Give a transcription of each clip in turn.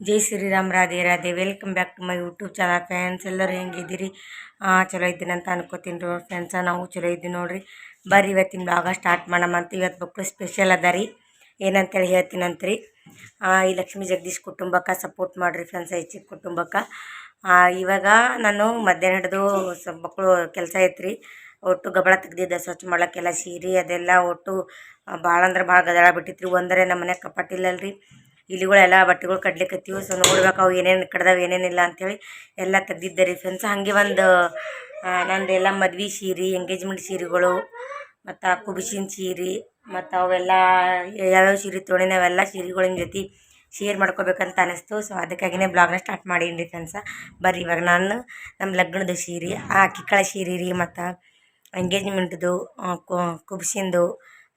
Jai Shriram, Radhe Radhe. Welcome back to my YouTube channel friends ಎಲ್ಲರೂ ಹೆಂಗಿದ್ದೀರಿ? ಚಲೋ ಇದ್ದೀನಿ ಅಂತ ಅನ್ಕೋತೀನಿ ರೀ ಫ್ರೆಂಡ್ಸ ನಾವು ಚಲೋ ಇದ್ದೀವಿ ನೋಡಿರಿ. ಬರ್ರಿ ಇವತ್ತಿನ ಬ್ಲಾಗ ಸ್ಟಾರ್ಟ್ ಮಾಡೋಣ ಅಂತ. ಇವತ್ತು ಮಕ್ಕಳು ಸ್ಪೆಷಲ್ ಅದ ರೀ. ಏನಂತೇಳಿ ಹೇಳ್ತೀನಂತ್ರಿ ಈ ಲಕ್ಷ್ಮೀ ಜಗದೀಶ್ ಕುಟುಂಬಕ್ಕೆ ಸಪೋರ್ಟ್ ಮಾಡಿರಿ ಫ್ರೆಂಡ್ಸ್ ಹೆಚ್ಚಿನ ಕುಟುಂಬಕ್ಕೆ. ಇವಾಗ ನಾನು ಮಧ್ಯಾಹ್ನ ಹಿಡಿದು ಮಕ್ಕಳು ಕೆಲಸ ಐತ್ರಿ. ಒಟ್ಟು ಗಬಳ ತೆಗ್ದಿದ್ದೆ, ಸ್ವಚ್ಛ ಮಾಡೋಕ್ಕೆಲ್ಲ ಸೀರೆ ಅದೆಲ್ಲ ಒಟ್ಟು ಭಾಳ ಅಂದ್ರೆ ಭಾಳ ಗದಳ ರೀ ಒಂದರೆ ನಮ್ಮ ಮನೆ ಕಪಾಟಿಲ್ಲಲ್ರಿ ಇಲಿಗಳೆಲ್ಲ ಬಟ್ಟೆಗಳು ಕಡ್ಲಿಕತ್ತೀವಿ. ಸೊ ನೋಡ್ಬೇಕು ಅವು ಏನೇನು ಕಡ್ದಾವ ಏನೇನಿಲ್ಲ ಅಂಥೇಳಿ ಎಲ್ಲ ತೆಗ್ದಿದ್ದೆ ರೀ ಫ್ರೆಂಡ್ಸ್ ಹಾಗೆ ಒಂದು ನಂದು ಎಲ್ಲ ಮದ್ವೆ ಸೀರೆ ಎಂಗೇಜ್ಮೆಂಟ್ ಸೀರೆಗಳು, ಮತ್ತು ಕುಬಿಸಿನ ಸೀರೆ, ಮತ್ತು ಅವೆಲ್ಲ ಯಾವ್ಯಾವ ಸೀರೆ ತೊಗೊಂಡಿನಿ ಅವೆಲ್ಲ ಸೀರೆಗಳಿನ ಜೊತೆ ಶೇರ್ ಮಾಡ್ಕೋಬೇಕಂತ ಅನಿಸ್ತು. ಸೊ ಅದಕ್ಕಾಗಿನೇ ಬ್ಲಾಗ್ನ ಸ್ಟಾರ್ಟ್ ಮಾಡೀನಿ ರೀ ಫ್ರೆಂಡ್ಸ ಬರ್ರಿ ಇವಾಗ ನಾನು ನಮ್ಮ ಲಗ್ನದ ಸೀರೆ, ಆ ಕಿಕ್ಕಳ ಸೀರೆ ರೀ, ಮತ್ತು ಎಂಗೇಜ್ಮೆಂಟ್ದು ಕುಬ್ಸಿಂದು,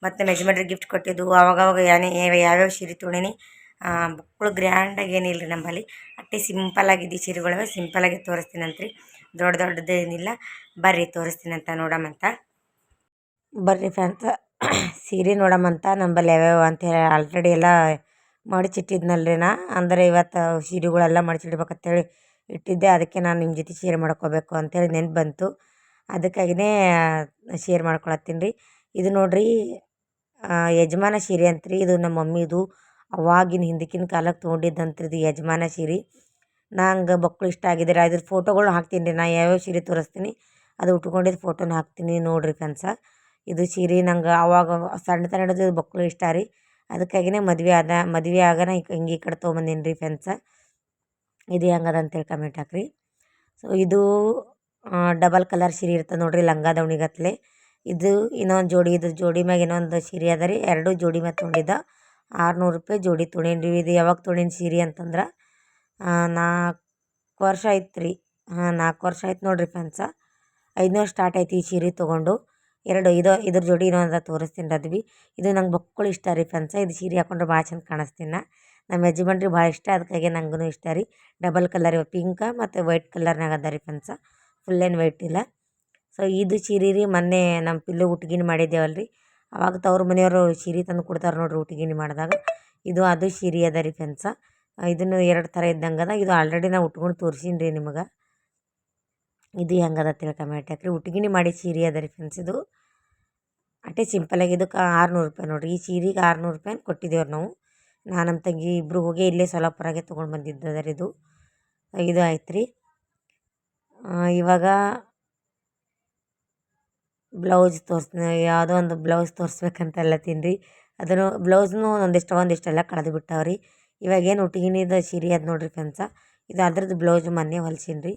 ಮತ್ತು ಮೆಜ್ಮೆಂಟ್ರಿಗೆ ಗಿಫ್ಟ್ ಕೊಟ್ಟಿದ್ದು, ಅವಾಗವಾಗ ಯಾನೇ, ಯಾವ್ಯಾವ ಸೀರೆ ತೊಗೊಂಡೀನಿ ಮಕ್ಕಳು ಗ್ರ್ಯಾಂಡಾಗಿ ಏನಿಲ್ಲ ರೀ ನಮ್ಮಲ್ಲಿ? ಅಟ್ಟೆ ಸಿಂಪಲ್ ಸೀರೆಗಳವೆ ಸೀರೆಗಳು ಸಿಂಪಲಾಗಿ ತೋರಿಸ್ತೀನಂತ್ರಿ. ದೊಡ್ಡ ದೊಡ್ಡದೇನಿಲ್ಲ ಬರ್ರಿ ತೋರಿಸ್ತೀನಂತ ನೋಡಮಂತ ಬರ್ರಿ ಫ್ರೆಂಡ್ಸ್. ಸೀರೆ ನೋಡಮಂತ ನಂಬಲ್ಲಿ ಯಾವ್ಯಾವ ಅಂತೇಳಿ ಆಲ್ರೆಡಿ ಎಲ್ಲ ಮಡಿಚಿಟ್ಟಿದ್ನಲ್ರಿ ನಾ. ಅಂದರೆ ಇವತ್ತು ಸೀರೆಗಳೆಲ್ಲ ಮಡಿಚಿಡ್ಬೇಕಂತೇಳಿ ಇಟ್ಟಿದ್ದೆ. ಅದಕ್ಕೆ ನಾನು ನಿಮ್ಮ ಜೊತೆ ಶೇರ್ ಮಾಡ್ಕೋಬೇಕು ಅಂತೇಳಿ ನೆನ್ಪು ಬಂತು. ಅದಕ್ಕಾಗಿಯೇ ಶೇರ್ ಮಾಡ್ಕೊಳತ್ತೀನಿ ರೀ. ಇದು ನೋಡಿರಿ ಯಜಮಾನ ಸೀರೆ ಅಂತ್ರಿ. ಇದು ನಮ್ಮ ಮಮ್ಮಿದು ಅವಾಗಿನ ಹಿಂದಕ್ಕಿನ ಕಾಲಕ್ಕೆ ತೊಗೊಂಡಿದ್ದಂತ್ರಿ ಇದು ಯಜಮಾನ ಸೀರೆ. ನಂಗೆ ಬಕ್ಕಳು ಇಷ್ಟ ಆಗಿದ್ರೆ ಅದ್ರ ಫೋಟೋಗಳು ಹಾಕ್ತೀನಿ ರೀ. ನಾ ಯಾವ್ಯಾವ ಸೀರೆ ತೋರಿಸ್ತೀನಿ? ಅದು ಉಟ್ಕೊಂಡಿದ್ದು ಫೋಟೋನ ಹಾಕ್ತೀನಿ ನೋಡಿರಿ ಫ್ರೆಂಡ್ಸ ಇದು ಸೀರೆ ನಂಗೆ ಅವಾಗ ಸಣ್ಣ ಹಿಡಿದು ಬಕ್ಕಳು ಇಷ್ಟ ರೀ. ಅದಕ್ಕಾಗಿನೇ ಮದುವೆ ಆದ, ಮದುವೆ ಆಗನ ಹಿಂಗೆ ಈ ಕಡೆ ತೊಗೊಂಬಂದೀನಿ ರೀ ಫ್ರೆಂಡ್ಸ. ಇದು ಹೆಂಗದ ಅಂತೇಳಿ ಕಮೆಂಟ್ ಹಾಕ್ರಿ. ಸೊ ಇದು ಡಬಲ್ ಕಲರ್ ಸೀರೆ ಇರ್ತದೆ ನೋಡಿರಿ ಲಂಗ ದವಣಿಗತ್ಲೆ ಇದು ಇನ್ನೊಂದು ಜೋಡಿ, ಇದ್ರ ಜೋಡಿ ಮ್ಯಾಗ ಇನ್ನೊಂದು ಸೀರೆ ಅದ ರೀ. ಎರಡು ಜೋಡಿ ಮ್ಯಾಗ ತೊಗೊಂಡಿದ್ದ. ಆರುನೂರು ರೂಪಾಯಿ ಜೋಡಿ ತೊಗೊಂಡೀನಿ ರೀ ಇದು ಯಾವಾಗ ತೊಗೊಂಡೀನಿ ಸೀರೆ ಅಂತಂದ್ರೆ ನಾಲ್ಕು ವರ್ಷ ಆಯ್ತು ರೀ ಹಾಂ, ನಾಲ್ಕು ವರ್ಷ ಆಯ್ತು ನೋಡಿರಿ ಫ್ರೆಂಡ್ಸ ಐದುನೂರು ಸ್ಟಾರ್ಟ್ ಆಯ್ತು ಈ ಸೀರೆ ತೊಗೊಂಡು. ಎರಡು, ಇದು, ಇದ್ರ ಜೋಡಿ ಇನ್ನೊಂದು ತೋರಿಸ್ತೀನಿ ರೀ ಅದು ಭೀ ಇದು ನಂಗೆ ಬಕ್ಕಳು ಇಷ್ಟ ರೀ ಫ್ರೆಂಡ್ಸ ಇದು ಸೀರೆ ಹಾಕೊಂಡ್ರೆ ಭಾಳ ಚಂದ ಕಾಣಿಸ್ತೀನಿ. ನಮ್ಮ ಯಜಮಾನ್ರಿಗೆ ಭಾಳ ಇಷ್ಟ ಅದಕ್ಕಾಗಿ ನಂಗೂ ಇಷ್ಟ ರೀ. ಡಬಲ್ ಕಲರ್ ಇವ ಪಿಂಕ ಮತ್ತು ವೈಟ್ ಕಲರ್ನಾಗ ಅದ ರೀ ಫ್ರೆಂಡ್ಸ ಫುಲ್ ಏನು ವೈಟ್ ಇಲ್ಲ. ಸೊ ಇದು ಸೀರೆ ರೀ ಮೊನ್ನೆ ನಮ್ಮ ಪಿಲ್ಲು ಹುಟ್ಗಿನ ಮಾಡಿದ್ದೇವಲ್ಲ ರೀ ಅವಾಗ ತವ್ರ ಮನೆಯವರು ಸೀರೆ ತಂದು ಕೊಡ್ತಾರೆ ನೋಡ್ರಿ ಉಟ್ಗಿನಿ ಮಾಡಿದಾಗ. ಇದು ಅದು ಸೀರೆ ಅದ ರೀ ಫೆನ್ಸ ಇದನ್ನು ಎರಡು ಥರ ಇದ್ದಂಗೆ ಅದ. ಇದು ಆಲ್ರೆಡಿ ನಾ ಉಟ್ಕೊಂಡು ತೋರಿಸೀನಿ ರೀ ನಿಮಗೆ. ಇದು ಹೆಂಗದ ತಿಳಿ ಯಾಕ್ರಿ ಉಟ್ಗಿನಿ ಮಾಡಿ ಸೀರೆ ಅದ ರೀ ಫ್ರೆಂಡ್ಸ್ ಇದು. ಅಷ್ಟೇ ಸಿಂಪಲಾಗಿ ಇದಕ್ಕೆ ಆರುನೂರು ರೂಪಾಯಿ ನೋಡಿರಿ. ಈ ಸೀರೆಗೆ ಆರುನೂರು ರೂಪಾಯಿ ಕೊಟ್ಟಿದ್ದೇವ್ರಿ ನಾವು. ನಾನು ನಮ್ಮ ತಂಗಿ ಇಬ್ಬರು ಹೋಗಿ ಇಲ್ಲೇ ಸೊಲಾಪುರಾಗೆ ತೊಗೊಂಡು ಬಂದಿದ್ದದ ರೀ ಇದು. ಇದು ಆಯ್ತು ರೀ. ಇವಾಗ ಬ್ಲೌಸ್ ತೋರ್ಸ್ ಯಾವುದೋ ಒಂದು ಬ್ಲೌಸ್ ತೋರಿಸ್ಬೇಕಂತ ಅಲ್ಲತ್ತೀನಿ ರೀ ಅದನ್ನು ಬ್ಲೌಸ್ನು ಒಂದಿಷ್ಟು ಒಂದಿಷ್ಟೆಲ್ಲ ಕಳೆದು ಬಿಟ್ಟಾವೆ ರೀ ಇವಾಗ ಏನು ಉಟ್ಗಿನಿದು ಸೀರೆ ಅದು ನೋಡಿರಿ ಫ್ರೆಂಡ್ಸ. ಇದು ಅದ್ರದ್ದು ಬ್ಲೌಸ್ ಮೊನ್ನೆ ಹೊಲ್ಸೀನಿ ರೀ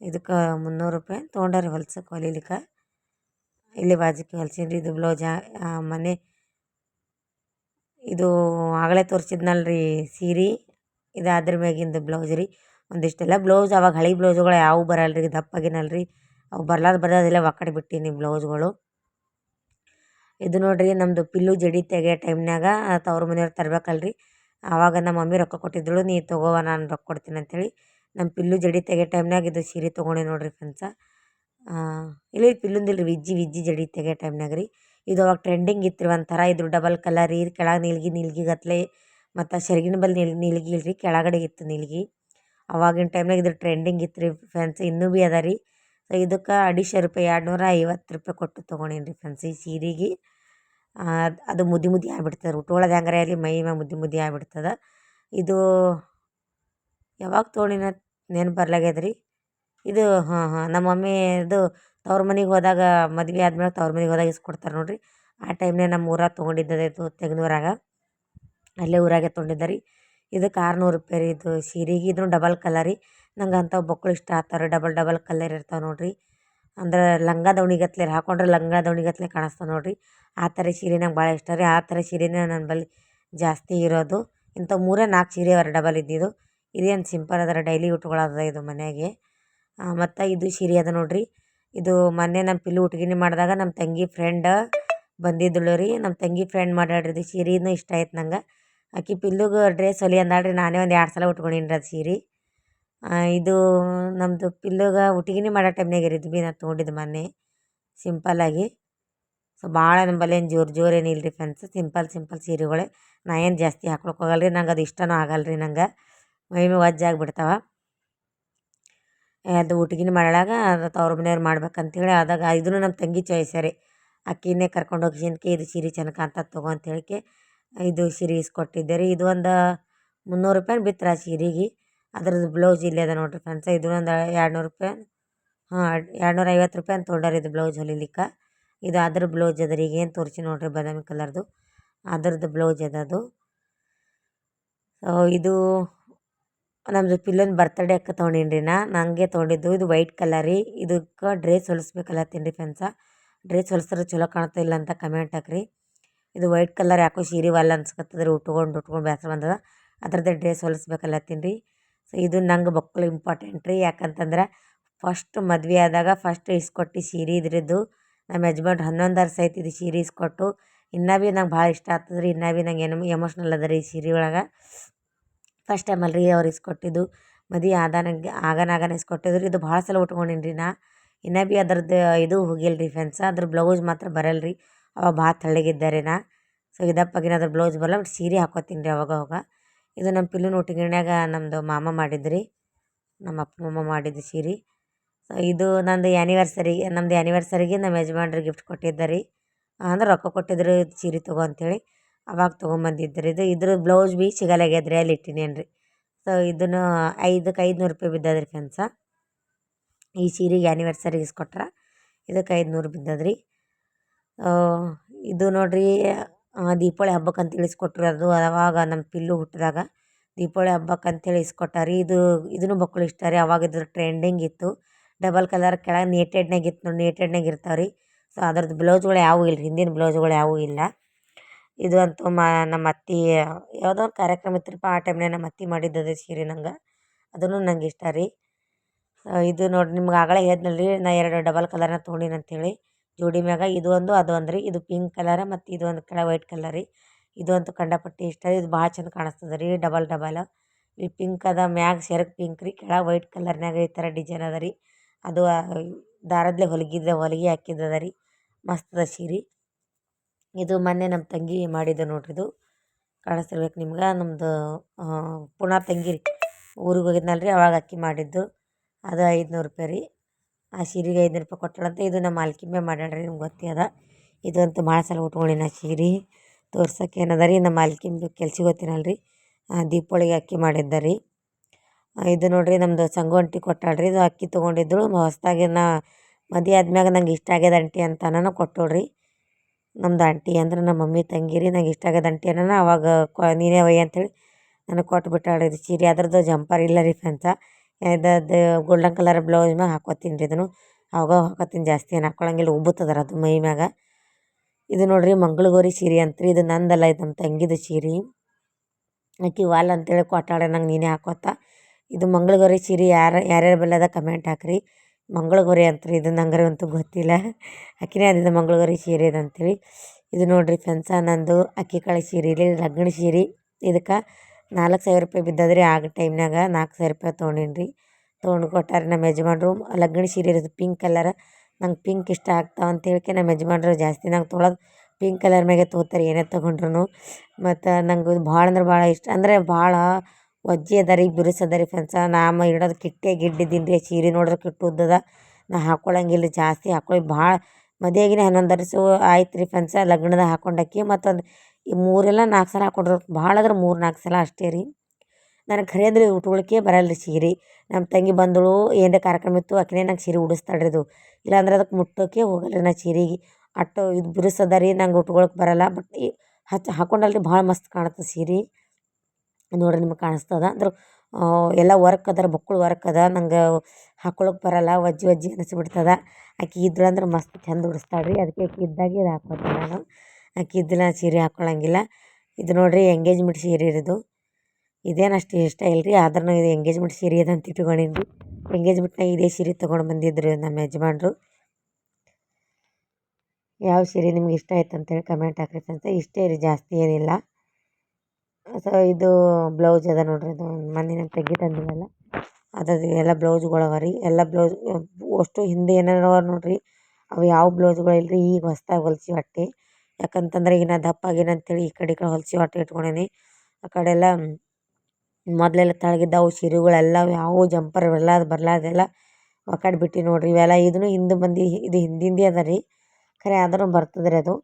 ಇದಕ್ಕೆ ಮುನ್ನೂರು ರೂಪಾಯಿ ತೊಗೊಂಡಾರಿ ಹೊಲ್ಸಕ್ಕೆ ಹೊಲಿಲಿಕ್ಕೆ. ಇಲ್ಲಿ ಬಾಜುಕ್ಕೆ ಹೊಲ್ಸೀನಿ ರೀ ಇದು ಬ್ಲೌಸ್. ಮನೆ ಇದು ಆಗಲೇ ತೋರಿಸಿದ್ನಲ್ಲ ರೀ ಸೀರೆ. ಇದು ಅದ್ರ ಮ್ಯಾಗಿಂದು ಬ್ಲೌಸ್ ರೀ. ಒಂದಿಷ್ಟೆಲ್ಲ ಬ್ಲೌಸ್, ಅವಾಗ ಹಳೆ ಬ್ಲೌಸ್ಗಳು ಯಾವೂ ಬರಲ್ಲ ರೀ ದಪ್ಪಾಗಿನಲ್ಲ ರೀ ಅವು ಬರ್ಲಾರ್ದು ಬರೋದೆಲ್ಲ ಒಕ್ಕಡೆ ಬಿಟ್ಟೀನಿ ಬ್ಲೌಸ್ಗಳು. ಇದು ನೋಡಿರಿ ನಮ್ಮದು ಪಿಲ್ಲು ಜಡಿ ತೆಗೆಯೋ ಟೈಮ್ನಾಗ ತವ್ರ ಮನೆಯವ್ರು ತರ್ಬೇಕಲ್ರಿ. ರೀ ಆವಾಗ ನಮ್ಮ ಮಮ್ಮಿ ರೊಕ್ಕ ಕೊಟ್ಟಿದ್ದಳು, ನೀ ತೊಗೋವ, ನಾನು ರೊಕ್ಕ ಕೊಡ್ತೀನಿ ಅಂತೇಳಿ ನಮ್ಮ ಪಿಲ್ಲು ಜಡಿ ತೆಗಿಯೋ ಟೈಮ್ನಾಗ ಇದು ಸೀರೆ ತೊಗೊಂಡೆ ನೋಡಿರಿ ಫ್ರೆಂಡ್ಸ. ಇಲ್ಲಿ ರೀ ವಿಜ್ಜಿ ವಿಜ್ಜಿ ಜಡಿ ತೆಗೆಯೋ ಟೈಮ್ನಾಗ ರೀ. ಇದು ಅವಾಗ ಟ್ರೆಂಡಿಂಗ್ ಇತ್ತು ರೀ ಒಂಥರ ಇದು ಡಬಲ್ ಕಲರ್ ಇದು ಕೆಳಗೆ ನಿಲ್ಗಿ ನೀಲ್ಗಿ ಗತ್ಲೆ, ಮತ್ತು ಸೆರಗಿನ ಬಲ್ ನೀಲ್ ನೀಲ್ಗಿ ಇಲ್ರಿ, ಕೆಳಗಡೆ ಇತ್ತು ನಿಲ್ಗಿ. ಅವಾಗಿನ ಟೈಮ್ನಾಗ ಇದು ಟ್ರೆಂಡಿಂಗ್ ಇತ್ತು ರೀ ಫ್ರೆಂಡ್ಸ್, ಇನ್ನೂ ಭೀ ಅದ ರೀ. ಇದಕ್ಕೆ ಅಡಿಶೆ ರೂಪಾಯಿ ಎರಡು ನೂರ ಐವತ್ತು ರೂಪಾಯಿ ಕೊಟ್ಟು ತೊಗೊಂಡೀನಿ ರೀ ಫ್ರೆಂಡ್ಸ್ ಈ ಸೀರೆಗೆ. ಅದು ಮುದಿ ಮುದಿ ಆಗ್ಬಿಡ್ತದೆ ಉಟ್ಕೊಳ್ಳೋದು ಹೆಂಗಾರ ಅಲ್ಲಿ? ಮೈ ಮ್ಯಾಗ ಮುದ್ದೆ ಮುದ್ದೆ ಆಗ್ಬಿಡ್ತದೆ. ಇದು ಯಾವಾಗ ತೊಗೊಂಡಿನ ನೆನಪು ಬರ್ಲಾಗ್ಯದ ರೀ ಇದು, ಹಾಂ ಹಾಂ, ನಮ್ಮ ಮಮ್ಮಿ ಇದು ತವ್ರ ಮನೆಗೆ ಹೋದಾಗ ಮದುವೆ ಆದಮೇಲೆ ತವ್ರ ಮನೆಗೆ ಹೋದಾಗ ಇಸ್ಕೊಡ್ತಾರೆ ನೋಡಿರಿ. ಆ ಟೈಮ್ನೇ ನಮ್ಮ ಊರಾಗ ತೊಗೊಂಡಿದ್ದದೆ ಇದು ತೆಗ್ನೂರಾಗ. ಅಲ್ಲೇ ಊರಾಗೆ ತೊಗೊಂಡಿದ್ದೆ ರೀ. ಇದಕ್ಕೆ ಆರುನೂರು ರೂಪಾಯಿ ರೀ ಇದು ಸೀರೆಗೆ. ಇದು ಡಬಲ್ ಕಲರ್ ರೀ. ನಂಗೆ ಅಂಥವು ಬೊಕ್ಕಳು ಇಷ್ಟ ಆಗ್ತಾವೆ ಡಬಲ್ ಡಬಲ್ ಕಲರ್ ಇರ್ತಾವೆ ನೋಡಿರಿ. ಅಂದ್ರೆ ಲಂಗ ದಾವಣಿಗತ್ಲೆ ಹಾಕೊಂಡ್ರೆ ಲಂಗ ದಾವಣಿಗತ್ಲೆ ಕಾಣಿಸ್ತಾವೆ ನೋಡಿರಿ. ಆ ಥರ ಸೀರೆ ನಂಗೆ ಭಾಳ ಇಷ್ಟ ರೀ. ಆ ಥರ ಸೀರೆನೇ ನನ್ನ ಬಳಿ ಜಾಸ್ತಿ ಇರೋದು. ಇಂಥ ಮೂರೇ ನಾಲ್ಕು ಸೀರೆ ಅವರ ಡಬಲ್ ಇದ್ದಿದ್ದು. ಇದೇನು ಸಿಂಪಲ್ ಅದರ ಡೈಲಿ ಉಟ್ಕೊಳ್ಳೋದ ಇದು ಮನೆಗೆ ಮತ್ತು ಇದು ಸೀರೆ ಅದ ನೋಡಿರಿ. ಇದು ಮೊನ್ನೆ ನಮ್ಮ ಪಿಲ್ಲು ಉಟ್ಗಿನಿ ಮಾಡಿದಾಗ ನಮ್ಮ ತಂಗಿ ಫ್ರೆಂಡ್ ಬಂದಿದ್ದಳು ರೀ. ನಮ್ಮ ತಂಗಿ ಫ್ರೆಂಡ್ ಮಾಡ್ಯಾಡ್ರಿ ಇದು ಸೀರೆನೂ ಇಷ್ಟ ಆಯ್ತು ನಂಗೆ. ಆಕೆ ಪಿಲ್ಲುಗೆ ಡ್ರೆಸ್ ಹೊಲಿ ಅಂದಾಳ್ರಿ ನಾನೇ ಒಂದು ಎರಡು ಸಲ ಉಟ್ಕೊಂಡೀನಿ ಅದು ಸೀರೆ. ಇದು ನಮ್ಮದು ಪಿಲ್ಲುಗೆ ಉಟ್ಗಿನಿ ಮಾಡೋ ಟೈಮ್ನಾಗ ಇದು ಭೀ ನಾ ತೊಗೊಂಡಿದ್ದು ಮೊನ್ನೆ ಸಿಂಪಲ್ಲಾಗಿ ಸೊ ಭಾಳ ನಂಬಲ್ಲಿ ಏನು ಜೋರು ಜೋರು ಏನು ರೀ ಫ್ರೆಂಡ್ಸ್ ಸಿಂಪಲ್ ಸಿಂಪಲ್ ಸೀರೆಗಳೇ. ನಾ ಏನು ಜಾಸ್ತಿ ಹಾಕ್ಳಕ್ಕೆ ಹೋಗಲ್ಲ ರೀ ನಂಗೆ ಅದು ಇಷ್ಟನೂ ಆಗಲ್ಲ ರೀ ನಂಗೆ ಮೈಮೆ ವಜ್ಜ ಆಗಿಬಿಡ್ತಾವ. ಅದು ಊಟಗಿನ ಮಾಡಾಗ ಅದು ತವ್ರ ಮನೆಯವ್ರು ಮಾಡ್ಬೇಕಂತೇಳಿ ಆದಾಗ ಇದನ್ನು ನಮ್ಮ ತಂಗಿ ಚಾಯ್ಸ ರೀ. ಅಕ್ಕಿನೇ ಕರ್ಕೊಂಡು ಹೋಗಿಸಿನ್ಕೆ ಇದು ಸೀರೆ ಚನಕ ಅಂತ ತಗೋ ಅಂತ ಹೇಳಿಕೆ ಇದು ಸೀರೆ ಇಸ್ಕೊಟ್ಟಿದ್ದೆ ರೀ. ಇದು ಒಂದು ಮುನ್ನೂರು ರೂಪಾಯಿ ಬಿತ್ತು ಆ ಸೀರೆಗೆ. ಅದ್ರದ್ದು ಬ್ಲೌಸ್ ಇಲ್ಲೇ ಅದ ನೋಡಿರಿ ಫ್ರೆಂಡ್ಸ. ಇದು ಒಂದು ಎರಡು ನೂರು ರೂಪಾಯಿ ಹಾಂ ಎರಡು ನೂರ ಐವತ್ತು ರೂಪಾಯಿ ಅಂತ ತೊಗೊಂಡಾರ ಇದು ಬ್ಲೌಸ್ ಹೊಲಿಲಿಕ್ಕೆ. ಇದು ಅದ್ರ ಬ್ಲೌಸ್ ಅದ ರೀ. ಈಗ ಏನು ತೋರಿಸಿ ನೋಡಿರಿ ಬಾದಾಮಿ ಕಲರ್ದು. ಅದ್ರದ್ದು ಬ್ಲೌಸ್ ಅದ ಅದು. ಇದು ನಮ್ಮದು ಪಿಲ್ಲನ್ ಬರ್ತ್ಡೇ ತೊಗೊಂಡೀನಿ ರೀ ನಾ. ನನಗೆ ತೊಗೊಂಡಿದ್ದು. ಇದು ವೈಟ್ ಕಲರ್ ರೀ. ಇದಕ್ಕೆ ಡ್ರೆಸ್ ಹೊಲಿಸ್ಬೇಕಲ್ಲತ್ತೀನಿ ರೀ ಫ್ರೆಂಡ್ಸ. ಡ್ರೆಸ್ ಹೊಲಿಸಿದ್ರೆ ಚಲೋ ಕಾಣ್ತಾ ಇಲ್ಲ ಅಂತ ಕಮೆಂಟ್ ಹಾಕ್ರಿ. ಇದು ವೈಟ್ ಕಲರ್ ಯಾಕೋ ಸೀರೆ ವಲ್ಲ ಅನ್ಸ್ಕತ್ತದ ರೀ ಉಟ್ಕೊಂಡು ಉಟ್ಕೊಂಡು ಬೇಸರ ಬಂದದ. ಅದ್ರದ್ದೇ ಡ್ರೆಸ್ ಹೊಲಿಸ್ಬೇಕಲ್ಲತ್ತೀನಿ ರೀ ಸೊ, ಇದು ನಂಗೆ ಬಕ್ಕುಳ ಇಂಪಾರ್ಟೆಂಟ್ ರೀ. ಯಾಕಂತಂದ್ರೆ ಫಸ್ಟ್ ಮದುವೆ ಆದಾಗ ಫಸ್ಟ್ ಇಸ್ಕೊಟ್ಟು ಸೀರೆ ಇದ್ರದ್ದು ನಮ್ಮ ಯಜಮಾನ್ರು ಹನ್ನೊಂದು ವರ್ಷ ಇದು ಸೀರೆ ಇಸ್ಕೊಟ್ಟು. ಇನ್ನೂ ಭೀ ನಂಗೆ ಭಾಳ ಇಷ್ಟ ಆಗ್ತದ್ರಿ. ರೀ ಇನ್ನೂ ಭೀ ನಂಗೆ ಏನು ಎಮೋಷ್ನಲ್ ಅದ ರೀ ಸೀರೆ ಒಳಗೆ. ಫಸ್ಟ್ ಟೈಮ್ ಅಲ್ರಿ ಅವ್ರು ಇಸ್ಕೊಟ್ಟಿದ್ದು. ಮದುವೆ ಆದಾನಂಗೆ, ಆಗನಾಗನ ಇಸ್ಕೊಟ್ಟಿದ್ರು. ಇದು ಭಾಳ ಸಲ ಉಟ್ಕೊಂಡೀನಿ ರೀ ನಾ. ಇನ್ನೂ ಭೀ ಅದ್ರದ್ದು ಇದು ಹೋಗಿಲ್ಲ ರೀ ಫ್ರೆಂಡ್ಸ ಅದ್ರ ಬ್ಲೌಸ್ ಮಾತ್ರ ಬರಲ್ಲ ರೀ ಅವಾಗ ಭಾಳ ತೆಳ್ಳಗಿದ್ದೆ ರೀ ನಾ. ಸೊ ಇದಪ್ಪಗಿನ ಅದ್ರ ಬ್ಲೌಸ್ ಬರಲ್ಲ ಬಟ್ ಸೀರೆ ಹಾಕೋತೀನಿ ರೀ ಅವಾಗ ಅವಾಗ. ಇದು ನಮ್ಮ ಪಿಲ್ಲುನ ಹುಟ್ಟಿಗಿಣ್ಯಾಗ ನಮ್ಮದು ಮಾಮ ಮಾಡಿದ್ದು ರೀ ನಮ್ಮ ಅಪ್ಪ ಮಾಮ ಮಾಡಿದ್ದು ಸೀರೆ. ಇದು ನಂದು ಆ್ಯನಿವರ್ಸರಿ ನಮ್ಮದು ಆ್ಯನಿವರ್ಸರಿಗೆ ನಮ್ಮ ಯಜಮಾನ್ರಿಗೆ ಗಿಫ್ಟ್ ಕೊಟ್ಟಿದ್ದೆ ರೀ ಅಂದ್ರೆ ರೊಕ್ಕ ಕೊಟ್ಟಿದ್ರು ಸೀರೆ ತಗೋ ಅಂಥೇಳಿ ಅವಾಗ ತೊಗೊಂಬಂದಿದ್ದು ರೀ ಇದು ಇದ್ರ ಬ್ಲೌಸ್ ಭೀ ಸಿಗಲಾಗ್ಯದ್ರಿ ರೀ, ಅಲ್ಲಿ ಇಟ್ಟಿನೇನು ರೀ ಸೊ ಇದನ್ನು ಐದಕ್ಕೆ ಐದುನೂರು ರೂಪಾಯಿ ಬಿದ್ದದ್ರಿ ಫ್ರೆಂಡ್ಸ ಈ ಸೀರೆಗೆ ಆ್ಯನಿವರ್ಸರಿಗೆ ಇಸ್ಕೊಟ್ರ ಇದಕ್ಕೆ ಐದುನೂರು ಬಿದ್ದದ್ರಿ. ಇದು ನೋಡಿರಿ ದೀಪಾವಳಿ ಹಬ್ಬಕ್ಕೆ ಅಂತೇಳಿ ಅದು. ಅವಾಗ ನಮ್ಮ ಪಿಲ್ಲು ಹುಟ್ಟಿದಾಗ ದೀಪಾವಳಿ ಹಬ್ಬಕ್ಕೆ ಅಂತೇಳಿ ಇಸ್ಕೊಟ್ಟಾರಿ ಇದು, ಇದನ್ನು ಮಕ್ಕಳು ಇಷ್ಟ ರೀ. ಅವಾಗ ಇದ್ರ ಟ್ರೆಂಡಿಂಗ್ ಇತ್ತು. ಡಬಲ್ ಕಲರ್ ಕೆಳಗೆ ನೇಟೆಡ್ನಾಗ ಇತ್ತು ನೋಡಿ ನೇಟೆಡ್ನಾಗ ಇರ್ತಾವೆ ರೀ ಸೊ ಅದ್ರದ್ದು ಬ್ಲೌಸ್ಗಳು ಯಾವೂ ಇಲ್ಲ ಹಿಂದಿನ ಬ್ಲೌಸ್ಗಳು ಯಾವೂ ಇಲ್ಲ. ಇದು ಅಂತೂ ಮಾ, ನಮ್ಮ ಅತ್ತೆ, ಯಾವುದೋ ಒಂದು ಕಾರ್ಯಕ್ರಮ ಇತ್ತರಪ್ಪ, ಆ ಟೈಮ್ನಾಗ ನಮ್ಮ ಅತ್ತೆ ಮಾಡಿದ್ದು ಅದು ಸೀರೆ ನಂಗೆ. ಅದನ್ನು ನಂಗೆ ಇಷ್ಟ ರೀ. ಇದು ನೋಡಿ, ನಿಮ್ಗೆ ಆಗಲೇ ಹೇಳಿದ್ನಲ್ಲ ರೀ ನಾ ಎರಡು ಡಬಲ್ ಕಲರ್ನ ತೊಗೊಂಡೀನಿ ಅಂತೇಳಿ ಜೋಡಿ ಮ್ಯಾಗ ಇದು ಒಂದು, ಅದು ಒಂದು ರೀ. ಇದು ಪಿಂಕ್ ಕಲರ್ ಮತ್ತು ಇದು ಒಂದು ಕೆಳಗೆ ವೈಟ್ ಕಲರ್ ರೀ. ಇದು ಅಂತೂ ಕಂಡಪಟ್ಟೆ ಇಷ್ಟ ಇದು ಭಾಳ ಚಂದ ಕಾಣಿಸ್ತದ ರೀ ಡಬಲ್ ಡಬಲ್ ಈ ಪಿಂಕ್ ಅದ ಮ್ಯಾಗ ಸೆರಗು ಪಿಂಕ್ ರೀ, ಕೆಳಗೆ ವೈಟ್ ಕಲರ್ನಾಗ ಈ ಥರ ಡಿಸೈನ್ ಅದ ರೀ. ಅದು ದಾರದ್ಲೆ ಹೊಲಿಗಿದ ಹೊಲಿಗೆ ಹಾಕಿದ್ದದ ರೀ. ಮಸ್ತ್ ಅದ ಸೀರೆ. ಇದು ಮೊನ್ನೆ ನಮ್ಮ ತಂಗಿ ಮಾಡಿದ್ದು ನೋಡ್ರಿ ಇದು. ಕಾಣಿಸ್ತಿರ್ಬೇಕು ನಿಮ್ಗೆ. ನಮ್ಮದು ಪುಣಾ ತಂಗಿ ರೀ. ಊರಿಗೆ ಹೋಗಿದ್ನಲ್ಲ ಅವಾಗ ಅಕ್ಕಿ ಮಾಡಿದ್ದು. ಅದು ಐದುನೂರು ರೂಪಾಯಿ ರೀ. ಆ ಸೀರೆಗೆ ಐದುನೂರು ರೂಪಾಯಿ ಕೊಟ್ಟಳಂತೆ ಇದು ನಮ್ಮ ಮಾಲ್ಕಿಮ್ಮೆ ಮಾಡ್ಯಾಳ ರೀ ನಿಮ್ಗೆ ಗೊತ್ತೇ ಅದ. ಇದಂತೂ ಭಾಳ ಸಲ ಉಟ್ಕೊಂಡೀನಿ ಸೀರೆ. ತೋರ್ಸೋಕೆ ಏನದ ರೀ, ನಮ್ಮ ಮಾಲ್ಕಿಂದು ಕೆಲ್ಸಕ್ಕೆ ಗೊತ್ತಿನಲ್ಲ ರೀ ದೀಪಾವಳಿಗೆ ಅಕ್ಕಿ ಮಾಡಿದ್ದ ರೀ. ಇದು ನೋಡಿರಿ ನಮ್ಮದು ಸಂಗೊಂಟಿ ಕೊಟ್ಟಾಳ ರೀ ಇದು ಅಕ್ಕಿ ತೊಗೊಂಡಿದ್ದಳು. ಹೊಸ್ದಾಗಿ ನಾ ಮದುವೆ ಆದ್ಮ್ಯಾಗ ನಂಗೆ ಇಷ್ಟ ಆಗ್ಯದ ಅಂಟಿ ಅಂತ ನಾನು ಕೊಟ್ಟಳು ರೀ ನಮ್ದು ಆಂಟಿ ಅಂದ್ರೆ ನಮ್ಮ ಮಮ್ಮಿ ತಂಗಿ ರೀ, ನಂಗೆ ಇಷ್ಟ ಆಗ್ಯದ ಅಂಟಿ ಅನ್ನೋಣ ಅವಾಗ ಕೊ, ನೀನೇ ವೈ ಅಂತೇಳಿ ನನಗೆ ಕೊಟ್ಟು ಬಿಟ್ಟಾಳ ಇದು ಸೀರೆ. ಅದ್ರದ್ದು ಜಂಪರ್ ಇಲ್ಲ ರೀ ಫ್ರೆಂಡ್ಸ. ಇದದ್ದು ಗೋಲ್ಡನ್ ಕಲರ್ ಬ್ಲೌಸ್ ಮ್ಯಾಗ ಹಾಕ್ಕೋತೀನಿ ರೀ ಇದನ್ನು. ಅವಾಗ ಹಾಕ್ಕೋತೀನಿ ಜಾಸ್ತಿ, ಏನು ಹಾಕ್ಕೊಳಂಗಿಲ್ಲ ಉಬ್ಬುತ್ತದೆ ಅದು ಮೈ ಮ್ಯಾಗ. ಇದು ನೋಡಿರಿ ಮಂಗಳಗೌರಿ ಸೀರೆ ಅಂತ ರೀ ಇದು ನಂದಲ್ಲ ಇದು ನಮ್ಮ ತಂಗಿದು ಸೀರೆ. ಆಕೆ ವಾಲ್ ಅಂತೇಳಿ ಕೊಟ್ಟಾಳೆ, ನಂಗೆ ನೀನೇ ಹಾಕೋತಾ. ಇದು ಮಂಗಳಗೌರಿ ಸೀರೆ, ಯಾರು, ಯಾರ್ಯಾರ ಬಲ್ಲದ ಕಮೆಂಟ್ ಹಾಕ್ರಿ. ಮಂಗಳಗೌರಿ ಅಂತ ರೀ ಇದು ನಂಗರ ಅಂತೂ ಗೊತ್ತಿಲ್ಲ. ಆಕಿನೇ ಅಂದಿದ್ದು ಮಂಗಳಗೋರಿ ಸೀರೆ ಇದು ಅಂತೇಳಿ ಇದು ನೋಡಿರಿ ಫೆನ್ಸ ನಂದು ಅಕ್ಕಿ ಕಾಳು ಸೀರೆ ಇಲ್ಲಿ ಲಗ್ನ ಸೀರೆ. ಇದಕ್ಕೆ ನಾಲ್ಕು ಸಾವಿರ ರೂಪಾಯಿ ಬಿದ್ದದ ರೀ ಆಗ ಟೈಮ್ನಾಗ ನಾಲ್ಕು ಸಾವಿರ ರೂಪಾಯಿ ತೊಗೊಂಡೀನಿ ರೀ ತೊಗೊಂಡು ಕೊಟ್ಟಾರ ನಮ್ಮ ಯಜಮಾನ್ರು ಲಗ್ನ ಸೀರೆ ಇರೋದು ಪಿಂಕ್ ಕಲರ್ ನಂಗೆ ಪಿಂಕ್ ಇಷ್ಟ ಆಗ್ತಾವ ಹೇಳಿಕೆ ನಮ್ಮ ಯಜಮಾನ್ರು ಜಾಸ್ತಿ ನಂಗೆ ತೊಗೊಳೋದು ಪಿಂಕ್ ಕಲರ್ ಮ್ಯಾಗೆ ತೊಗೋತಾರೆ ಏನೇ ತೊಗೊಂಡ್ರು ಮತ್ತು ನಂಗೆ ಭಾಳ ಅಂದ್ರೆ ಭಾಳ ಇಷ್ಟ. ಅಂದರೆ ಭಾಳ ಒಜ್ಜಿ ಅದ ರೀ ಬಿರುಸದ ರೀ ಫ್ರೆಂಡ್ಸ ನಾಮ ಇಡೋದು ಕಿಟ್ಟೆ ಗಿಡ್ಡಿದ್ದೀನಿ ರೀ, ಸೀರೆ ನೋಡಿದ್ರೆ ಕಿಟ್ಟು ಉದ್ದದ. ನಾ ಹಾಕ್ಕೊಳ್ಳಂಗಿಲ್ಲ ಜಾಸ್ತಿ ಹಾಕೊಳ್ಳಿ ಭಾಳ ಮದುವೆಗಿನ ಹನ್ನೊಂದು ವರ್ಷ ಆಯ್ತು ರೀ ಫ್ರೆಂಡ್ಸ ಲಗ್ನದಾಗ ಹಾಕ್ಕೊಂಡಾಕಿ ಮತ್ತೊಂದು ಈ ಮೂರೆಲ್ಲ ನಾಲ್ಕು ಸಲ ಹಾಕ್ಕೊಂಡ್ರು. ಭಾಳ ಅಂದ್ರೆ ಮೂರು ನಾಲ್ಕು ಸಲ ಅಷ್ಟೇ ರೀ. ನನಗೆ ಖರೆ ಅಂದ್ರೆ ಉಟ್ಕೊಳಕ್ಕೆ ಬರಲ್ಲ ರೀ ಸೀರೆ. ನಮ್ಮ ತಂಗಿ ಬಂದಳು, ಏನರ ಕಾರ್ಯಕ್ರಮ ಇತ್ತು, ಆಕಿನೇ ನಂಗೆ ಸೀರೆ ಉಡಿಸ್ತಾಳೆ ರೀ ಅದು. ಇಲ್ಲಾಂದ್ರೆ ಅದಕ್ಕೆ ಮುಟ್ಟೋಕೆ ಹೋಗಲ್ಲ ರೀ ನಾ ಸೀರೆಗೆ. ಅಟ್ಟು ಇದು ಬಿರುಸದ ರೀ, ನಂಗೆ ಉಟ್ಕೊಳಕ್ಕೆ ಬರಲ್ಲ. ಬಟ್ ಈ ಹಚ್ಚಿ ಹಾಕ್ಕೊಂಡಲ್ರಿ ಭಾಳ ಮಸ್ತ್ ಕಾಣುತ್ತೆ ಸೀರೆ. ನೋಡಿರಿ ನಿಮಗೆ ಕಾಣಿಸ್ತದ. ಅಂದ್ರೆ ಎಲ್ಲ ವರ್ಕ್ ಅದರ, ಬಕ್ಕುಳು ವರ್ಕ್ ಅದ. ನಂಗೆ ಹಾಕೊಳಕ್ಕೆ ಬರಲ್ಲ, ವಜ್ಜಿ ವಜ್ಜಿ ಅನಿಸ್ಬಿಡ್ತದ ಆಕೆ ಇದ್ರಂದ್ರೆ ಅಂದ್ರೆ ಮಸ್ತ್ ಚಂದ ಉಡಿಸ್ತಾಳೆ ರೀ ಅದಕ್ಕೆ ಆಕೆ ಇದ್ದಾಗೆ ಇದು ಹಾಕ್ಕೋತೀನಿ ನಾನು. ಆಕಿ ಇದ್ದಿಲ್ಲ, ಸೀರೆ ಹಾಕೊಳ್ಳಂಗಿಲ್ಲ. ಇದು ನೋಡಿರಿ ಎಂಗೇಜ್ಮೆಂಟ್ ಸೀರೆ ಇರೋದು. ಇದು ಇದೇನು ಅಷ್ಟು ಇಷ್ಟ ಇಲ್ಲ ರೀ ಆದ್ರೂ ಇದು ಎಂಗೇಜ್ಮೆಂಟ್ ಸೀರೆ ಅದ ಅಂತ ಇಟ್ಕೊಂಡೀನಿ ರೀ ಇದೇ ಸೀರೆ ತೊಗೊಂಡು ಬಂದಿದ್ರು ನಮ್ಮ ಯಜಮಾನ್ರು. ಯಾವ ಸೀರೆ ನಿಮ್ಗೆ ಇಷ್ಟ ಆಯ್ತು ಅಂತೇಳಿ ಕಮೆಂಟ್ ಹಾಕ್ರಿ ಅಂತ ಇಷ್ಟೇ ರೀ, ಜಾಸ್ತಿ ಏನಿಲ್ಲ. ಸೊ ಇದು ಬ್ಲೌಸ್ ಅದ ನೋಡಿರಿ, ಅದು ಮೊನ್ನೆ ತಂದಿಲ್ಲ ತಂದಿದ್ದಲ್ಲ ಅದ್ರದ್ದು ಎಲ್ಲ ಬ್ಲೌಸ್ಗಳವ ರೀ. ಎಲ್ಲ ಬ್ಲೌಸ್ ಅಷ್ಟು ಹಿಂದೆ ಏನೇನವ ನೋಡಿರಿ, ಅವು ಯಾವ ಬ್ಲೌಸ್ಗಳು ಇಲ್ಲ ರೀ ಈಗ ಹೊಸ್ದಾಗಿ ಹೊಲ್ಸಿ ಹೊಟ್ಟೆ ಯಾಕಂತಂದ್ರೆ ಈಗ ನಾ ದಪ್ಪ ಆಗೀನಿ ಅಂತೇಳಿ ಈ ಕಡೆ ಈ ಕಡೆ ಹೊಲ್ಸಿ ಹೊಟ್ಟೆ ಇಟ್ಕೊಂಡೀನಿ. ಆ ಕಡೆ ಎಲ್ಲ ಮೊದಲೆಲ್ಲ ತಳಗಿದ್ದವು, ಸೀರೆಗಳೆಲ್ಲ ಯಾವುವು ಜಂಪರ್ ಇವೆಲ್ಲ ಬರಲಾರ್ದೆಲ್ಲ ಒಕ್ಕಾಡಿ ಬಿಟ್ಟು ನೋಡಿರಿ, ಇವೆಲ್ಲ ಇದನ್ನು ಹಿಂದೆ ಬಂದು, ಇದು ಹಿಂದಿಂದೇ ಅದ ರೀ. ಖರೆ ಆದ್ರೂ ಬರ್ತದೆ ರೀ ಅದು.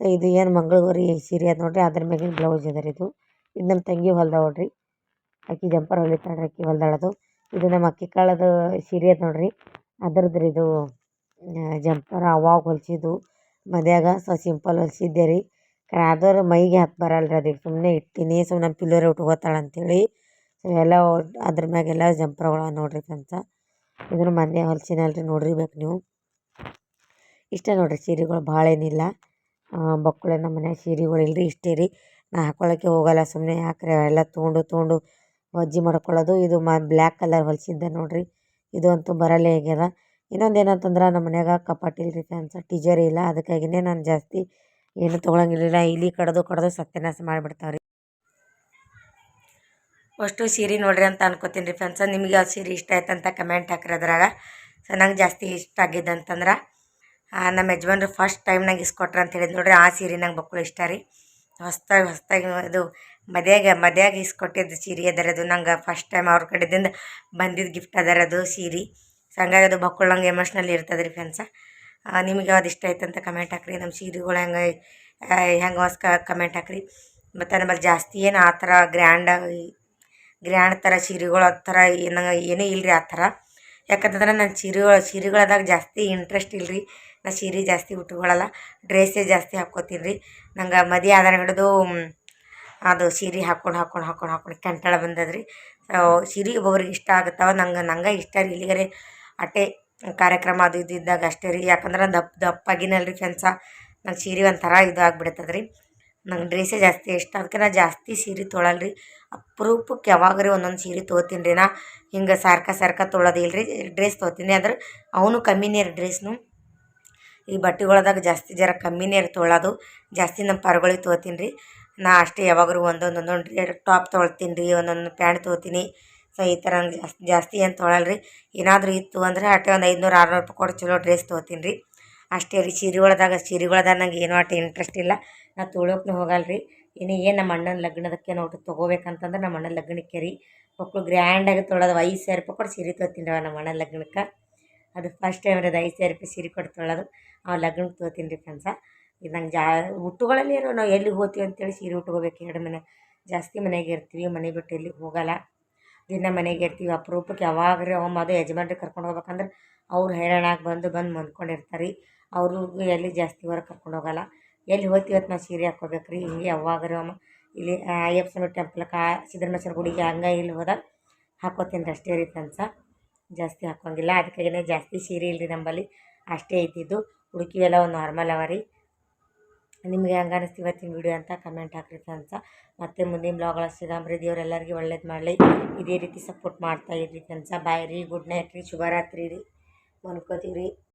ಸೊ, ಇದು ಏನು ಮಂಗಳೂರಿ ಸೀರೆ ಅದ ನೋಡಿರಿ, ಅದ್ರ ಮ್ಯಾಗಿನ ಬ್ಲೌಸ್ ಅದ ರೀ ಇದು. ಇದು ನಮ್ಮ ತಂಗಿ ಹೊಲ್ದಾಳ ನೋಡ್ರಿ. ಆಕಿ ಜಂಪರ್ ಹೊಲಿತಾಳೆ ಆಕಿ ಹೊಲ್ದಾಳದು. ಇದು ನಮ್ಮ ಅಕ್ಕಿ ಕಾಳದು ಸೀರೆ ಅದ ನೋಡ್ರಿ. ಅದ್ರದ್ದು ಇದು ಜಂಪರ್ ಅವಾಗ ಹೊಲ್ಸಿದ್ದು. ಮದ್ಯಾಗ ಸೊ ಸಿಂಪಲ್ ಹೊಲಿಸಿದ್ದೆ ರೀ. ಆದರೂ ಮೈಗೆ ಹತ್ತು ಬರಲ್ಲ ರೀ ಅದಕ್ಕೆ ಸುಮ್ಮನೆ ಇಟ್ಟೀನಿ ಸುಮ್ಮನೆ ನಮ್ಮ ಪಿಲ್ಲೋರೆ ಉಟ್ಕೋತಾಳೆ ಅಂತೇಳಿ ಸೊ ಎಲ್ಲ ಅದ್ರ ಮ್ಯಾಗೆಲ್ಲ ಜಂಪ್ರಗಳ ನೋಡ್ರಿ ಫ್ರೆಂಡ್ಸ. ಇದನ್ನು ಮೊನ್ನೆ ಹೊಲ್ಸಿನಲ್ರಿ ನೋಡ್ರಿ ನೋಡಿರ್ಬೇಕು ನೀವು. ಇಷ್ಟೇ ನೋಡ್ರಿ ಸೀರೆಗಳು ಭಾಳ ಏನಿಲ್ಲ. ಬಕ್ಕುಳೆ ನಮ್ಮ ಮನ್ಯಾಗ ಸೀರೆಗಳು ಇಲ್ರಿ ಇಷ್ಟೇ ರೀ. ನಾ ಹಾಕೊಳ್ಳೋಕೆ ಹೋಗಲ್ಲ ಸುಮ್ಮನೆ ಯಾಕ್ರಿ ಎಲ್ಲ ತೊಗೊಂಡು ತೊಗೊಂಡು ವಜ್ಜಿ ಮಾಡ್ಕೊಳ್ಳೋದು ಇದು ಮ ಬ್ಲ್ಯಾಕ್ ಕಲರ್ ಹೊಲ್ಸಿದ್ದೆ ನೋಡ್ರಿ. ಇದು ಅಂತೂ ಬರಲ್ಲೇ ಆಗ್ಯದ. ಇನ್ನೊಂದು ಏನಂತಂದ್ರೆ ನಮ್ಮ ಮನ್ಯಾಗ ಕಪಾಟ್ ಇಲ್ಲ ರೀ ಫ್ಯಾನ್ಸ ಟಿಜರಿ ಇಲ್ಲ, ಅದಕ್ಕಾಗಿನೇ ನಾನು ಜಾಸ್ತಿ ಏನು ತೊಗೊಳಂಗಿಲ್ಲ ಇಲಿ ಕಡ್ದು ಕಡ್ದು ಸತ್ಯನಾಶ ಮಾಡಿಬಿಡ್ತಾವೆ ರೀ ಅಷ್ಟು ಸೀರೆ ನೋಡ್ರಿ ಅಂತ ಅನ್ಕೋತೀನಿ ರೀ ಫ್ರೆಂಡ್ಸ. ನಿಮಗೆ ಯಾವ ಸೀರೆ ಇಷ್ಟ ಆಯ್ತು ಅಂತ ಕಮೆಂಟ್ ಹಾಕ್ರಿ ಅದ್ರಾಗ. ಸೊ ನಂಗೆ ಜಾಸ್ತಿ ಇಷ್ಟ ಆಗಿದ್ದು ಅಂತಂದ್ರೆ ನಮ್ಮ ಯಜಮಾನ್ರು ಫಸ್ಟ್ ಟೈಮ್ ನಂಗೆ ಇಸ್ಕೊಟ್ರೆ ಅಂತ ಹೇಳಿದ್ ನೋಡ್ರಿ, ಆ ಸೀರೆ ನಂಗೆ ಬಕ್ಕಳು ಇಷ್ಟ ರೀ. ಹೊಸ್ದಾಗಿ ಹೊಸ್ದಾಗಿ ಇದು ಮದ್ಯಾಗೆ, ಮದ್ಯಾಗ ಇಸ್ಕೊಟ್ಟಿದ್ದು ಸೀರೆ ಅದರದು ನಂಗೆ ಫಸ್ಟ್ ಟೈಮ್ ಅವ್ರ ಕಡೆದಿಂದ ಬಂದಿದ್ದು ಗಿಫ್ಟ್ ಅದರದು ಸೀರೆ. ಸೊ ಹಂಗಾಗಿ ಅದು ಬಕ್ಕೊಳ್ಳಂಗೆ ಎಮೋಷ್ನಲ್ ಇರ್ತದೆ ರೀ ಫ್ರೆಂಡ್ಸ ನಿಮಗೆ ಯಾವ್ದು ಇಷ್ಟ ಆಯ್ತು ಅಂತ ಕಮೆಂಟ್ ಹಾಕ್ರಿ. ನಮ್ಮ ಸೀರೆಗಳು ಹೆಂಗೆ ಹೆಂಗೆ ಹೊಸ್ಕ ಕಮೆಂಟ್ ಹಾಕ್ರಿ. ಮತ್ತು ನಮ್ಮಲ್ಲಿ ಜಾಸ್ತಿ ಏನು ಆ ಥರ ಗ್ರ್ಯಾಂಡ್ ಗ್ರ್ಯಾಂಡ್ ಥರ ಸೀರೆಗಳು ಆ ಥರ ಏನಂಗೆ, ಏನೂ ಇಲ್ಲ ರೀ ಆ ಥರ. ಯಾಕಂತಂದ್ರೆ ನನ್ನ ಸೀರೆಗಳು, ಸೀರೆಗಳದಾಗ ಜಾಸ್ತಿ ಇಂಟ್ರೆಸ್ಟ್ ಇಲ್ಲರಿ ನಾ ಸೀರೆ ಜಾಸ್ತಿ ಉಟ್ಕೊಳ್ಳಲ್ಲ ಡ್ರೆಸ್ಸೇ ಜಾಸ್ತಿ ಹಾಕ್ಕೋತೀನಿ ರೀ ನಂಗೆ ಮದಿ ಆದ್ರೆ ಹಿಡಿದು ಅದು ಸೀರೆ ಹಾಕ್ಕೊಂಡು ಹಾಕ್ಕೊಂಡು ಹಾಕ್ಕೊಂಡು ಹಾಕ್ಕೊಂಡು ಕೆಂಟಳ ಬಂದದ್ರಿ. ಸೀರೆ ಒಬ್ಬೊಬ್ರಿಗೆ ಇಷ್ಟ ಆಗುತ್ತವ, ನಂಗೆ ನಂಗೆ ಇಷ್ಟ ರೀ. ಇಲ್ಲಿಗರೆ ಅಟ್ಟೆ ಕಾರ್ಯಕ್ರಮ ಅದು ಇದು ಇದ್ದಾಗ ಅಷ್ಟೇ ರೀ. ಯಾಕಂದ್ರೆ ದಪ್ಪ ದಪ್ಪಾಗಿನಲ್ಲ ರೀ ಫ್ರೆಂಡ್ಸ ನಂಗೆ ಸೀರೆ ಒಂಥರ ಇದು ಆಗ್ಬಿಡ್ತದೆ ರೀ ನಂಗೆ ಡ್ರೆಸ್ಸೇ ಜಾಸ್ತಿ ಇಷ್ಟ. ಅದಕ್ಕೆ ನಾ ಜಾಸ್ತಿ ಸೀರೆ ತೊಳಲ್ ರೀ. ಅಪರೂಪಕ್ಕೆ ರೀ ಒಂದೊಂದು ಸೀರೆ ತೊಗೋತೀನಿ ರೀ ನಾ. ಹಿಂಗೆ ಸಾರ್ಕ ಸಾರ್ಕ ತೊಳೋದಿಲ್ಲ ರೀ ಡ್ರೆಸ್ ತೊಗೋತೀನಿ. ಅಂದ್ರೆ ಅವನು ಕಮ್ಮಿನೇ ರೀ ಡ್ರೆಸ್ನು ಈ ಬಟ್ಟೆಗಳದಾಗ ಜಾಸ್ತಿ ಜರ ಕಮ್ಮಿನೇ ರೀ ತೊಳೋದು ಜಾಸ್ತಿ ನಮ್ಮ ಪರಗಳಿಗೆ ತೊಗೋತೀನಿ ರೀ. ನಾ ಅಷ್ಟೇ ಯಾವಾಗರೂ ಒಂದೊಂದು ಒಂದೊಂದು ಟಾಪ್ ತೊಳ್ತೀನಿ ರೀ. ಒಂದೊಂದು ಪ್ಯಾಂಟ್ ತೊಗೋತೀನಿ. ಸೊ ಈ ಥರ ಜಾಸ್ತಿ ಜಾಸ್ತಿ ಏನು ತೊಗೊಳಲ್ಲ ರೀ ಏನಾದರೂ ಇತ್ತು ಅಂದ್ರೆ ಅಟ್ಟೆ ಒಂದು ಐದುನೂರು, ಆರುನೂರು ರೂಪಾಯಿ ಕೊಟ್ಟು ಚಲೋ ಡ್ರೆಸ್ ತೊಗೋತೀನಿ ರೀ. ಅಷ್ಟೇ ರೀ ಸೀರೆಗಳದಾಗ ಸೀರೆಗಳದಾಗ ನಂಗೆ ಏನೂ ಅಟ್ಟೆ ಇಂಟ್ರೆಸ್ಟ್ ಇಲ್ಲ. ನಾ ಹೋಗಲ್ಲ ರೀ ಇನ್ನು ಏನು ನಮ್ಮ ಅಣ್ಣನ ಲಗ್ನದಕ್ಕೆ ನೋಡಿ ತೊಗೋಬೇಕಂತಂದ್ರೆ ನಮ್ಮ ಅಣ್ಣನ ಲಗ್ನಕ್ಕೆ ರೀ. ಮಕ್ಕಳು ಗ್ರ್ಯಾಂಡಾಗಿ ತೊಳೋದು, ಐದು ಸಾವಿರ ರೂಪಾಯಿ ಕೊಟ್ಟು ಸೀರೆ ತೊಗೋತೀನಿ ರೀ ನಮ್ಮ ಅಣ್ಣನ ಲಗ್ನಕ್ಕೆ. ಅದು ಫಸ್ಟ್ ಟೈಮ್ ರೀ ಐದು ಸಾವಿರ ರೂಪಾಯಿ ಸೀರೆ ಕೊಟ್ಟು ತೊಳೋದು. ಆ ಲಗ್ನಕ್ಕೆ ತೊಗೋತೀನಿ ರೀ ಫ್ರೆಂಡ್ಸ ಇದು ನಂಗೆ ಜಾ, ಹುಟ್ಟುಗಳಲ್ಲಿ ನಾವು ಎಲ್ಲಿಗೆ ಹೋಗ್ತೀವಿ ಅಂತೇಳಿ ಸೀರೆ ಉಟ್ಕೋಬೇಕು ಎರಡು ಮನೆ. ಜಾಸ್ತಿ ಮನೆಗೆ ಇರ್ತೀವಿ, ಮನೆ ಬಿಟ್ಟು ಎಲ್ಲಿಗೆ ಹೋಗಲ್ಲ. ದಿನ ಮನೆಗೆ ಇರ್ತೀವಿ. ಅಪರೂಪಕ್ಕೆ ರೀ ಒಮ್ಮೆ ಅದು ಯಜಮಾನ್ರಿಗೆ ಕರ್ಕೊಂಡು ಹೋಗ್ಬೇಕಂದ್ರೆ ಅವ್ರು ಹೈರಾಣಾಗಿ ಬಂದು ಬಂದು ಮಂದ್ಕೊಂಡಿರ್ತಾರೆ ರೀ. ಅವ್ರಿಗೂ ಎಲ್ಲಿ ಜಾಸ್ತಿ ಹೊರಗೆ ಕರ್ಕೊಂಡು ಹೋಗಲ್ಲ. ಎಲ್ಲಿ ಹೋಗ್ತೀವಿ ಅಂತ ನಾವು ಸೀರೆ ಹಾಕ್ಕೋಬೇಕು ರೀ ಹಿಂಗೆ ರೀ ಒಮ್ಮೆ ಇಲ್ಲಿ ಅಯ್ಯಪ್ಪ ಸ್ವಾಮಿ ಕಾ ಸಿದ್ದರಾಮೇಶ್ವರ ಗುಡಿಗೆ ಹಂಗೆ ಇಲ್ಲಿ ಹೋದಾಗ ಹಾಕೋತೀನಿ ರೀ ಅಷ್ಟೇ ರೀ ತನ್ಸ ಜಾಸ್ತಿ ಹಾಕೋಂಗಿಲ್ಲ. ಅದಕ್ಕಾಗಿನೇ ಜಾಸ್ತಿ ಸೀರೆ ಇಲ್ಲ ರೀ ನಂಬಲ್ಲಿ ಅಷ್ಟೇ ಇದ್ದಿದ್ದು. ಹುಡುಕಿ ಒಂದು ನಾರ್ಮಲ್ ಅವ ರೀ. ನಿಮಗೆ ಹೆಂಗೆ ಅನಿಸ್ತು ಇವತ್ತಿನ ವಿಡಿಯೋ ಅಂತ ಕಮೆಂಟ್ ಹಾಕ್ರಿ ಫ್ರೆಂಡ್ಸ ಮತ್ತೆ ಮುಂದಿನ ಬ್ಲಾಗ್ಗಳ ಸಿಗಾಮ್ರಿ ದೇವ್ರು ಎಲ್ಲರಿಗೂ ಒಳ್ಳೇದು ಮಾಡಲಿ. ಇದೇ ರೀತಿ ಸಪೋರ್ಟ್ ಮಾಡ್ತಾ ಇರ್ರಿ ಫ್ರೆಂಡ್ಸ ಬಾಯ್ ರೀ ಗುಡ್ ನೈಟ್ ರೀ, ಶುಭರಾತ್ರಿ ರೀ. ಮನ್ಕೋತೀವಿ ರೀ